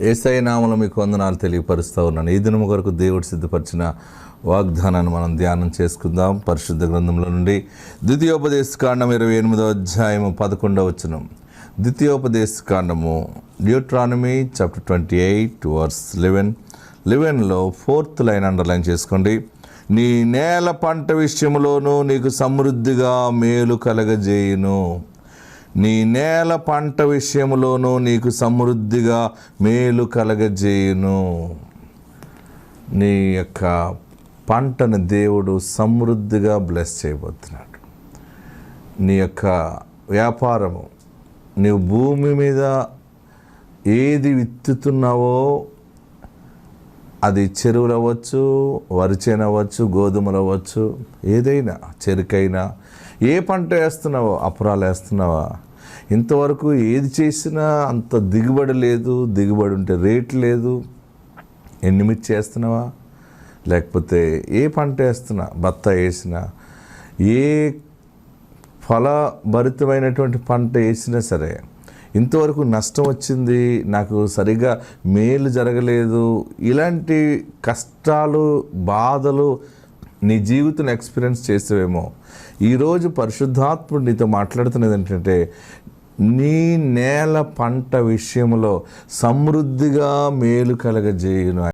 ఏసై నామలు మీకు వందనాలు తెలియపరుస్తూ ఉన్నాను. ఈ దినము కొరకు దేవుడు సిద్ధపరిచిన వాగ్దానాన్ని మనం ధ్యానం చేసుకుందాం. పరిశుద్ధ గ్రంథంలో నుండి ద్వితీయోపదేశ కాండం ఇరవై ఎనిమిదో అధ్యాయము పదకొండవ వచనం. ద్వితీయోపదేశ కాండము Deuteronomy chapter twenty eight verse eleven లెవెన్లో fourth line underline చేసుకోండి. నీ నేల పంట విషయంలోనూ నీకు సమృద్ధిగా మేలు కలగజేయును. నీ నేల పంట విషయంలోనూ నీకు సమృద్ధిగా మేలు కలగజేయును. నీ యొక్క పంటను దేవుడు సమృద్ధిగా బ్లెస్ చేయబోతున్నాడు. నీ యొక్క వ్యాపారము నీవు భూమి మీద ఏది విత్తుతున్నావో అది చెరువులు అవ్వచ్చు వరిచేనవ్వచ్చు గోధుమలు అవ్వచ్చు ఏదైనా చెరుకైనా ఏ పంట వేస్తున్నావో అపురాలు వేస్తున్నావా? ఇంతవరకు ఏది చేసినా అంత దిగుబడి లేదు దిగుబడి ఉంటే రేట్ లేదు. ఎండుమిర్చి వేస్తున్నావా లేకపోతే ఏ పంట వేస్తున్నా బత్త వేసినా ఏ ఫలభరితమైనటువంటి పంట వేసినా సరే ఇంతవరకు నష్టం వచ్చింది నాకు సరిగా మేలు జరగలేదు ఇలాంటి కష్టాలు బాధలు నీ జీవితం ఎక్స్పీరియన్స్ చేసేవేమో. ఈరోజు పరిశుద్ధాత్ముడు నీతో మాట్లాడుతున్నది ఏంటంటే నీ నేల పంట విషయంలో సమృద్ధిగా మేలు కలగజేయును